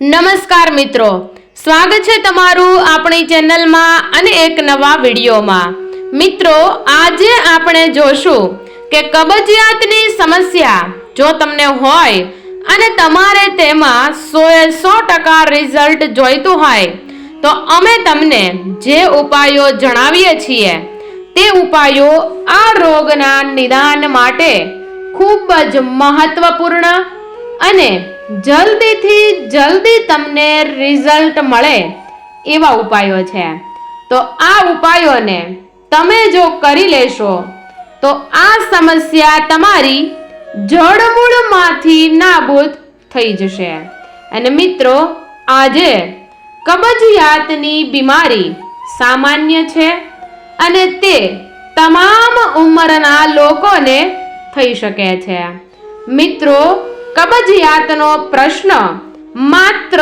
નમસ્કાર મિત્રો. સ્વાગત છે તમારું આપણી ચેનલમાં અને એક નવા વિડીયોમાં. મિત્રો, આજે આપણે જોશું કે કબજિયાતની સમસ્યા જો તમને હોય અને તમારે તેમાં સોએ સો ટકા રિઝલ્ટ જોઈતું હોય, તો અમે તમને જે ઉપાયો જણાવીએ છીએ, તે ઉપાયો આ રોગના નિદાન માટે ખૂબ જ મહત્વપૂર્ણ અને જલ્દીથી જલ્દી તમને રિઝલ્ટ મળે એવા ઉપાયો છે. તો આ ઉપાયોને તમે જો કરી લેશો, તો આ સમસ્યા તમારી જડમૂળમાંથી નાબૂદ થઈ જશે. અને મિત્રો, આજે કબજિયાતની બીમારી સામાન્ય છે અને તે તમામ ઉંમરના લોકોને થઈ શકે છે. મિત્રો કબજિયાતનો પ્રશ્ન માત્ર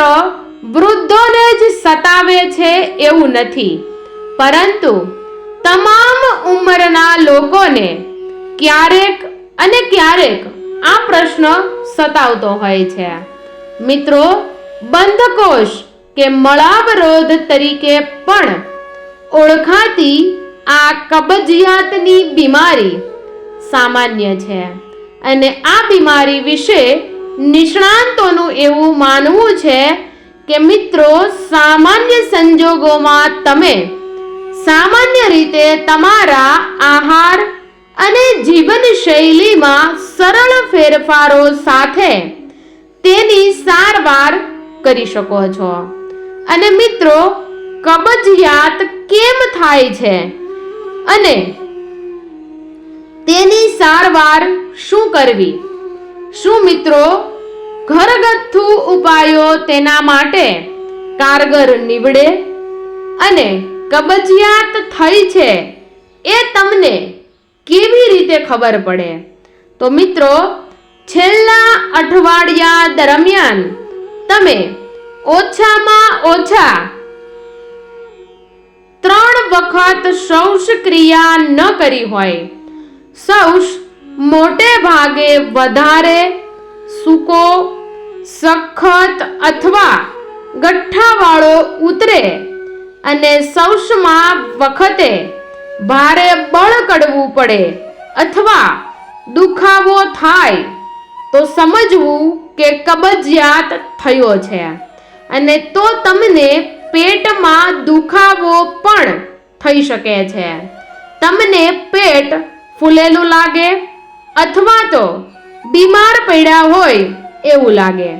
વૃદ્ધોને જ સતાવે છે એવું નથી. પરંતુ તમામ ઉંમરના લોકોને ક્યારેક અને ક્યારેક આ પ્રશ્ન સતાવતો હોય છે. મિત્રો બંધકોષ કે મળાવરોધ તરીકે પણ ઓળખાતી આ કબજિયાતની બીમારી સામાન્ય છે. અને આ બીમારી વિશે નિષ્ણાંતોનું એવું માનવું છે કે મિત્રો, સામાન્ય સંજોગોમાં તમે સામાન્ય રીતે તમારા આહાર અને જીવનશૈલીમાં સરળ ફેરફારો સાથે તેની સારવાર કરી શકો છો. અને મિત્રો, કબજિયાત કેમ થાય છે? અને તેની સારવાર શું કરવી? શું મિત્રો, ઘરગથ્થુ ઉપાયો તેના માટે કારગર નીવડે અને કબજિયાત થઈ છે એ તમને કેવી રીતે ખબર પડે? તો મિત્રો, છેલ્લા અઠવાડિયા દરમિયાન તમે ઓછામાં ઓછા ત્રણ વખત શૌષક્રિયા ન કરી હોય. શૌચ મોટે ભાગે વધારે સૂકો, સખત અથવા ગઠ્ઠાવાળો ઉતરે અને સૌશમાં વખતે ભારે બળ કડવું પડે અથવા દુખાવો થાય, તો સમજવું કે કબજિયાત થયો છે. અને તો તમને પેટમાં દુખાવો પણ થઈ શકે છે. તમને પેટ ફૂલેલું લાગે અથવા તો બીમાર પડ્યા હોય એવું લાગે.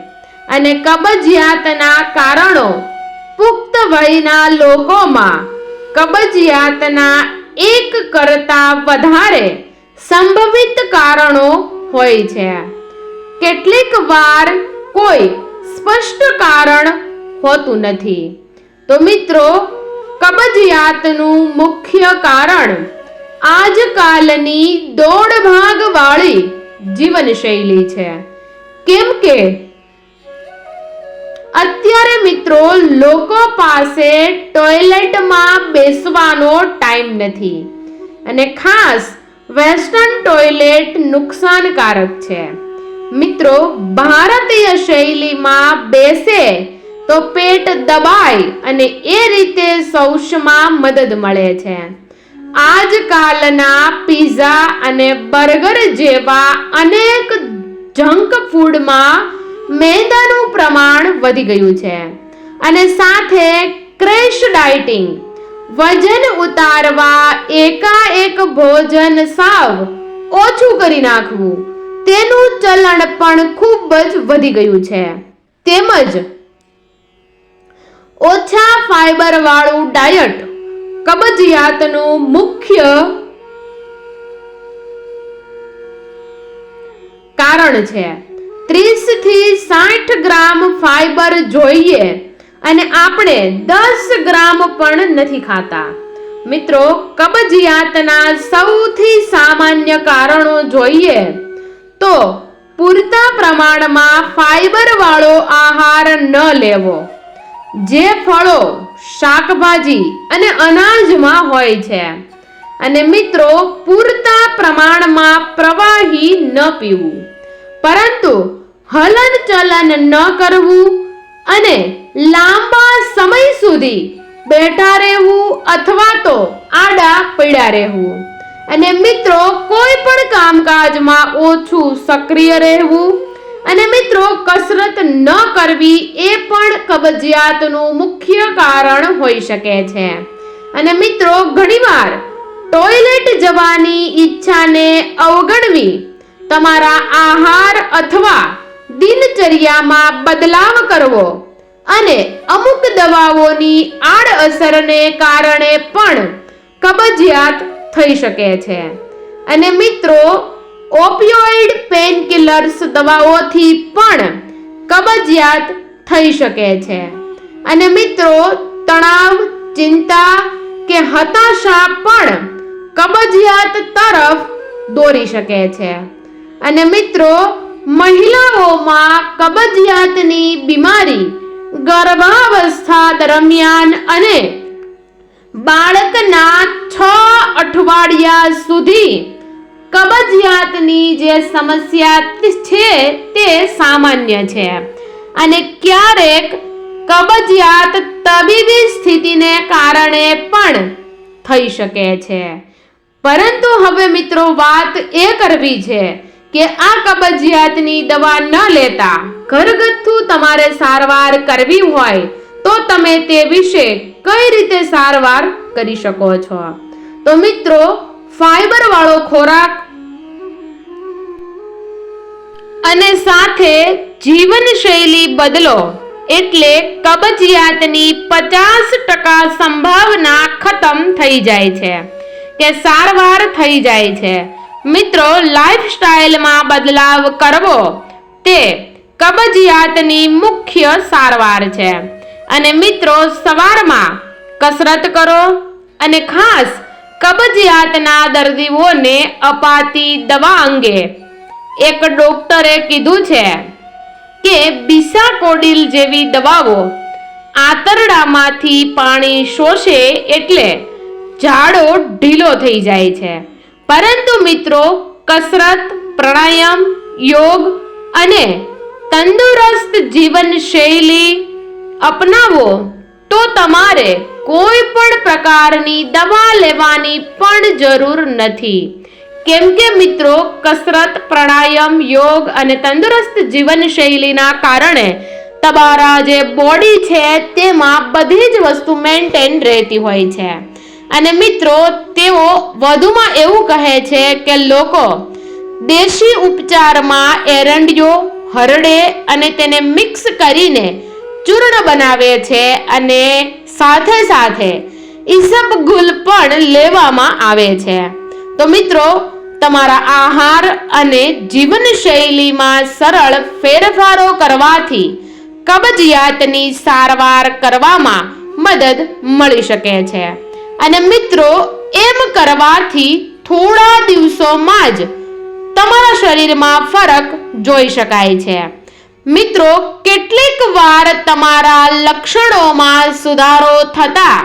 અને કબજિયાતના કારણો પુખ્ત વયના લોકોમાં કબજિયાતના એક કરતા વધારે સંભવિત કારણો હોય છે. કેટલીક વાર કોઈ સ્પષ્ટ કારણ હોતું નથી. તો મિત્રો, કબજિયાતનું મુખ્ય કારણ આજકાલની દોડ ભાગવાળી જીવનશૈલી છે. કેમ કે અત્યારે મિત્રો લોકો પાસે ટોયલેટમાં બેસવાનો ટાઈમ નથી અને ખાસ વેસ્ટર્ન ટોયલેટ નુકસાનકારક છે. મિત્રો, ભારતીય શૈલીમાં બેસે તો પેટ દબાય અને એ રીતે શૌચમાં મદદ મળે છે. આજકાલના પીઝા અને બર્ગર જેવા અનેક જંક ફૂડમાં મેંદાનું પ્રમાણ વધી ગયું છે. અને સાથે ક્રેશ ડાયટિંગ વજન ઉતારવા એકાએક ભોજન સાવ ઓછું કરી નાખવું, તેનું ચલણ પણ ખૂબ જ વધી ગયું છે. તેમજ ઓછા ફાઈબર વાળું ડાયટ કબજિયાતનું મુખ્ય કારણ છે. ત્રીસથી સાઠ ગ્રામ ફાઈબર જોઈએ અને આપણે દસ ગ્રામ પણ નથી ખાતા. મિત્રો, કબજિયાતના સૌથી સામાન્ય કારણો જોઈએ તો પૂરતા પ્રમાણમાં ફાઈબર વાળો આહાર ન લેવો. જે ફળો શાકભાજી અને અનાજમાં હોય છે. અને મિત્રો, પૂરતા પ્રમાણમાં પ્રવાહી ન પીવું. પરંતુ હલન ચલન ન કરવું અને લાંબા સમય સુધી બેઠા રહેવું અથવા તો આડા પડ્યા રહેવું. અને મિત્રો, કોઈ પણ કામકાજમાં ઓછું સક્રિય રહેવું અને મિત્રો, કસરત ન કરવી એ પણ કબજિયાતનું મુખ્ય કારણ હોઈ શકે છે. અને મિત્રો, ઘણીવાર ટોયલેટ જવાની ઈચ્છાને અવગણવી, તમારા આહાર અથવા દિનચર્યામાં બદલાવ કરવો અને અમુક દવાઓની આડઅસરને કારણે પણ કબજિયાત થઈ શકે છે. અને મિત્રો ઓપિયોઇડ પેનકિલર્સ દવાઓથી પણ કબજિયાત થઈ શકે છે. અને મિત્રો, તણાવ, ચિંતા કે હતાશા પણ કબજિયાત તરફ દોરી શકે છે. અને મિત્રો, મહિલાઓમાં કબજિયાતની બીમારી ગર્ભાવસ્થા દરમિયાન અને બાળકના છ અઠવાડિયા સુધી કબજિયાતની જે સમસ્યા છે તે સામાન્ય છે. અને ક્યારેક કબજિયાત તબીબી સ્થિતિને કારણે પણ થઈ શકે છે. પરંતુ હવે મિત્રો વાત એ કરવી છે કે આ કબજિયાતની દવા ન લેતા ઘરગથ્થુ તમારે સારવાર કરવી હોય તો તમે તે વિશે કઈ રીતે સારવાર કરી શકો છો? તો મિત્રો ફાઈબર વાળો ખોરાક અને સાથે જીવનશૈલી બદલો એટલે કબજિયાતની પચાસ ટકા સંભાવના ખતમ થઈ જાય છે કે સારવાર થઈ જાય છે. મિત્રો લાઇફસ્ટાઇલમાં બદલાવ કરવો તે કબજિયાતની મુખ્ય સારવાર છે. અને મિત્રો, સવારમાં કસરત કરો અને ખાસ કબજિયાતના દર્દીઓને અપાતી દવા અંગે એક ડોક્ટરે કીધું છે કે બિસાકોડિલ જેવી દવાઓ આંતરડામાંથી પાણી શોષે એટલે ઝાડો ઢીલો થઈ જાય છે. પરંતુ મિત્રો, કસરત, પ્રાણાયામ, યોગ અને તંદુરસ્ત જીવનશૈલી અપનાવો તો તમારે કોઈ પણ પ્રકારની દવા લેવાની પણ જરૂર નથી. કેમ કે મિત્રો, કસરત, પ્રાણાયામ, યોગ અને તંદુરસ્ત જીવનશૈલીના કારણે તમારા જે બોડી છે તેમાં બધી જ વસ્તુ મેન્ટેન રહેતી હોય છે. અને મિત્રો, તેઓ વધુમાં એવું કહે છે કે લોકો દેશી ઉપચારમાં એરંડિયો, હરડે અને તેને મિક્સ કરીને ચૂર્ણ બનાવે છે અને સાથે સાથે ઈસબગુલ પણ લેવામાં આવે છે. તો મિત્રો, તમારા આહાર અને જીવનશૈલીમાં સરળ ફેરફારો કરવાથી કબજિયાતની સારવાર કરવામાં મદદ મળી શકે છે. અને મિત્રો, એમ કરવાથી થોડા દિવસોમાં જ તમારા શરીરમાં ફરક જોઈ શકાય છે. મિત્રો, કેટલીક વાર તમારા લક્ષણોમાં સુધારો થતા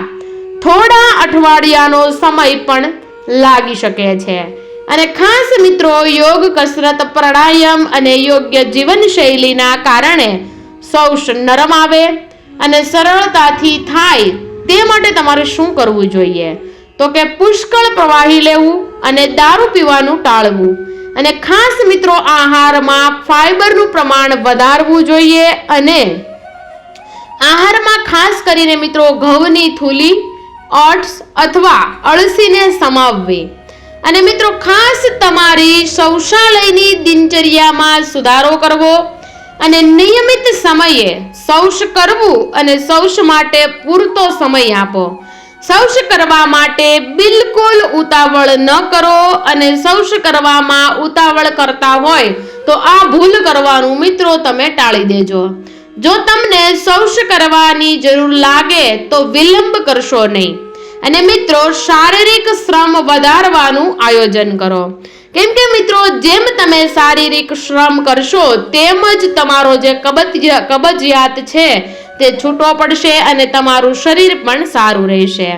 થોડા અઠવાડિયાનો સમય પણ લાગી શકે છે. અને ખાસ મિત્રો, યોગ કસરત પ્રાણાયામ અને યોગ્ય જીવનશૈલીના કારણે શૌષ નરમ આવે અને સરળતાથી થાય તે માટે તમારે શું કરવું જોઈએ? તો કે પુષ્કળ પ્રવાહી લેવું અને દારૂ પીવાનું ટાળવું. અને ખાસ મિત્રો આહારમાં ફાઈબરનું પ્રમાણ વધારવું જોઈએ અને આહારમાં ખાસ કરીને મિત્રો ઘઉંની થૂલી, ઓટ્સ અથવા અળસીને સમાવવી. અને મિત્રો ખાસ તમારી શૌચાલયની દિનચર્યામાં સુધારો કરવો અને નિયમિત સમયે શૌચ કરવું અને શૌચ માટે પૂરતો સમય આપો. શૌચ કરવા માટે બિલકુલ ઉતાવળ ન કરો અને શૌચ કરવામાં ઉતાવળ કરતા હોય તો આ ભૂલ કરવાનું મિત્રો તમે ટાળી દેજો. જો તમને શૌચ કરવાની જરૂર લાગે તો વિલંબ કરશો નહીં. અને મિત્રો, શારીરિક શ્રમ વધારવાનું આયોજન કરો. કેમ કે મિત્રો, જેમ તમે શારીરિક શ્રમ કરશો, તેમ જ તમારો જે કબજિયા, કબજિયાત છે તે છૂટો પડશે અને તમારું શરીર પણ સારું રહેશે.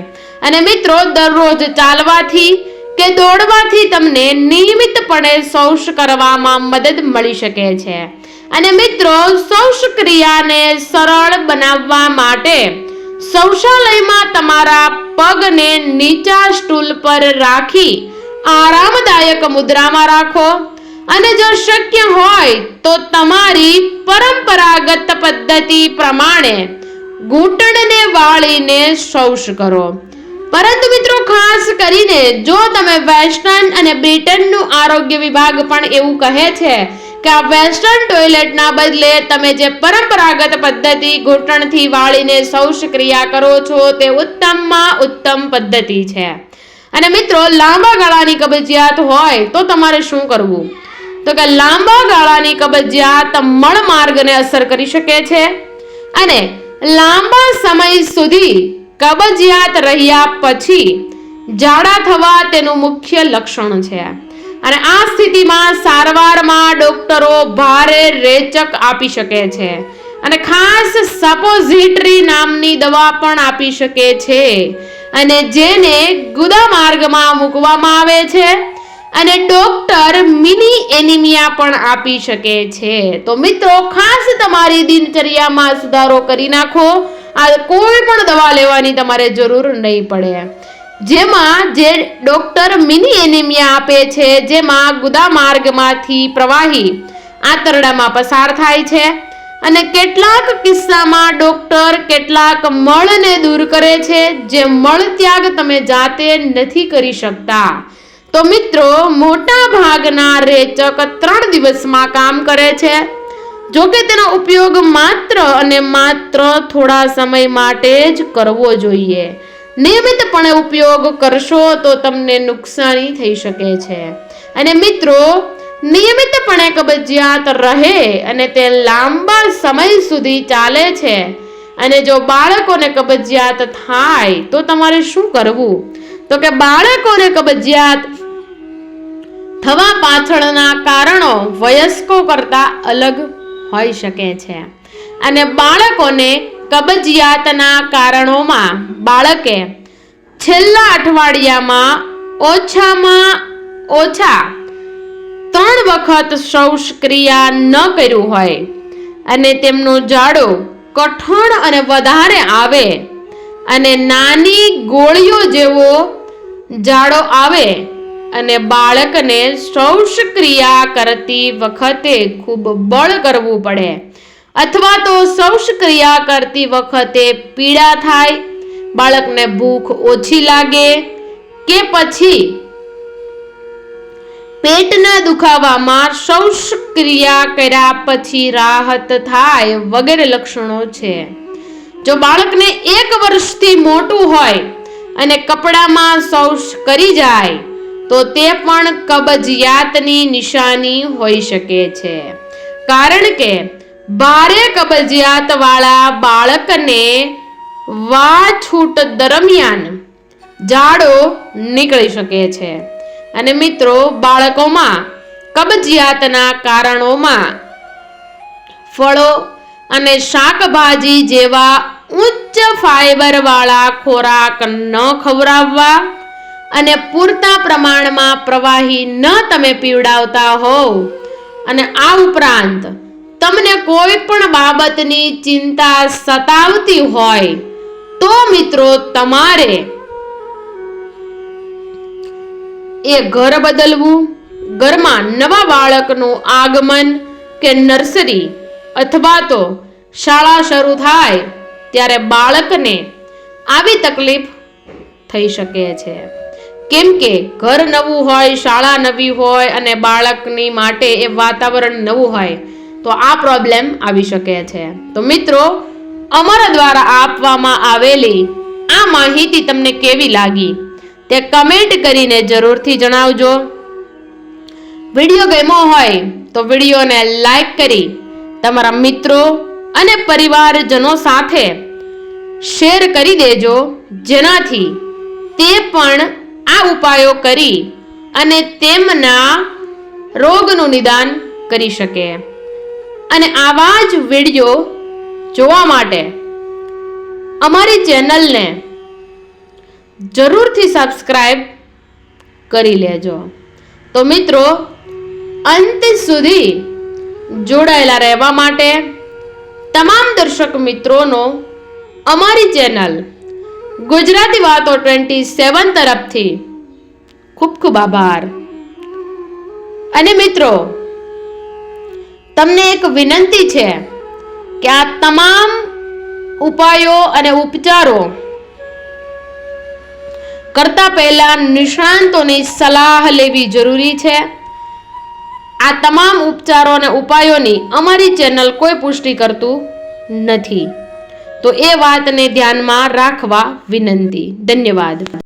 અને મિત્રો, દરરોજ ચાલવાથી કે દોડવાથી તમને નિયમિતપણે શૌચ કરવામાં મદદ મળી શકે છે. અને મિત્રો શૌચ ક્રિયાને સરળ બનાવવા માટે શૌચાલયમાં તમારા પગને નીચા સ્ટૂલ પર રાખી આરામદાયક મુદ્રામાં રાખો. અને જો શક્ય હોય તો તમારી પરંપરાગત પદ્ધતિ પ્રમાણે ઘૂંટણને વાળીને શૌચ કરો. પરંતુ મિત્રો ખાસ કરીને જો તમે વેસ્ટર્ન અને બ્રિટનનું આરોગ્ય વિભાગ પણ એવું કહે છે કે આ વેસ્ટર્ન ટોયલેટના બદલે તમે જે પરંપરાગત પદ્ધતિ ઘૂંટણથી વાળીને શૌચ ક્રિયા કરો છો તે ઉત્તમમાં ઉત્તમ પદ્ધતિ છે. અને મિત્રો લાંબા ગાળાની કબજિયાત હોય તો તમારે શું કરવું? તો કે લાંબા ગાળાની કબજિયાત મળ માર્ગને અસર કરી શકે છે. અને લાંબા સમય સુધી કબજિયાત રહ્યા પછી જાડા થવા તેનું મુખ્ય લક્ષણ છે. અને આ સ્થિતિમાં સારવારમાં ડોક્ટરો ભારે રેચક આપી શકે છે. અને ખાસ સપોઝિટરી નામની દવા પણ આપી શકે છે. અને જેને ગુદા માર્ગમાં મૂકવામાં આવે છે. અને ડોક્ટર મિની એનિમિયા પણ આપી શકે છે. તો મિત્રો, ખાસ તમારી દિનચર્યામાં સુધારો કરી નાખો. આ કોઈ પણ દવા લેવાની તમારે જરૂર નહીં પડે. જેમાં જે ડોક્ટર મિની એનિમિયા આપે છે, જેમાં ગુદા માર્ગમાંથી પ્રવાહી આંતરડામાં પસાર થાય છે અને કેટલાક કિસ્સામાં ડોક્ટર કેટલાક મળને દૂર કરે છે, જે મળ ત્યાગ તમે જાતે નથી કરી શકતા. તો મિત્રો, મોટા ભાગના રેચક ત્રણ દિવસમાં કામ કરે છે. જો કે તેનો ઉપયોગ માત્ર અને માત્ર થોડા સમય માટે જ કરવો જોઈએ. નિયમિતપણે ઉપયોગ કરશો તો તમને નુકસાની થઈ શકે છે. અને મિત્રો, નિયમિતપણે કબજિયાત રહે અને તે લાંબા સમય સુધી ચાલે છે. અને જો બાળકોને કબજિયાત થાય તો તમારે શું કરવું? તો કે બાળકોને કબજિયાત થવા પાછળના કારણો વયસ્કો કરતાં અલગ હોઈ શકે છે. અને બાળકોને કબજિયાતના કારણોમાં બાળકે છેલ્લા અઠવાડિયામાં ઓછામાં ઓછા ત્રણ વખત શૌચ ક્રિયા ન કર્યું હોય અને તેમનું જાડો કઠણ અને વધારે આવે અને નાની ગોળીઓ જેવો જાડો આવે અને બાળકને શૌચ ક્રિયા કરતી વખતે ખૂબ બળ કરવું પડે. અથવા તો શૌચ ક્રિયા કરતી વખતે પીડા થાય, બાળકને ભૂખ ઓછી લાગે કે પછી પેટના દુખાવામાં શૌચ ક્રિયા કર્યા પછી રાહત થાય વગેરે લક્ષણો છે. જો બાળકને એક વર્ષથી મોટું હોય અને કપડામાં શૌચ કરી જાય તો તે પણ કબજિયાતની નિશાની હોઈ શકે છે. કારણ કે ભારે કબજિયાત વાળા બાળકને વાછૂટ દરમિયાન ઝાડો નીકળી શકે છે. અને મિત્રો, બાળકોમાં કબજિયાતના કારણોમાં ફળો અને શાકભાજી જેવા ઉચ્ચ ફાઈબર વાળા ખોરાક ન ખવડાવવા અને પૂરતા પ્રમાણમાં પ્રવાહી ન તમે પીવડાવતા હોવ. અને આ ઉપરાંત, તમને કોઈ પણ બાબતની ચિંતા સતાવતી હોય, તો મિત્રો તમારે એ ઘર બદલવું, ઘરમાં નવા બાળકનું આગમન કે નર્સરી અથવા તો શાળા શરૂ થાય ત્યારે બાળકને આવી તકલીફ થઈ શકે છે. કેમ કે ઘર નવું હોય, શાળા નવી હોય અને બાળકની માટે એ વાતાવરણ નવું હોય, તો આ પ્રોબ્લેમ આવી શકે છે. તો મિત્રો, અમારા દ્વારા આપવામાં આવેલી આ માહિતી તમને કેવી લાગી? તે કમેન્ટ કરીને જરૂરથી જણાવજો. વીડિયો ગમ્યો હોય, તો વિડીયોને લાઈક કરી તમારા મિત્રો અને પરિવારજનો સાથે શેર કરી દેજો, જેનાથી તે પણ આ ઉપાયો કરી અને તેમના રોગનું નિદાન કરી શકે. અને આવા જ વીડિયો જોવા માટે અમારી ચેનલને જરૂરથી સબસ્ક્રાઈબ કરી લેજો. તો મિત્રો, અંત સુધી જોડાયેલા રહેવા માટે તમામ દર્શક મિત્રોનો અમારી ચેનલ ગુજરાતી વાતો ટ્વેન્ટી સેવન તરફથી. ખૂબ ખૂબ આભાર. અને મિત્રો, તમને એક વિનંતી છે કે આ તમામ ઉપાયો અને ઉપચારો કરતા પહેલા નિષ્ણાંતોની સલાહ લેવી જરૂરી છે. આ તમામ ઉપચારો અને ઉપાયોની અમારી ચેનલ કોઈ પુષ્ટિ કરતું નથી. તો એ વાતને ધ્યાનમાં રાખવા વિનંતી. ધન્યવાદ.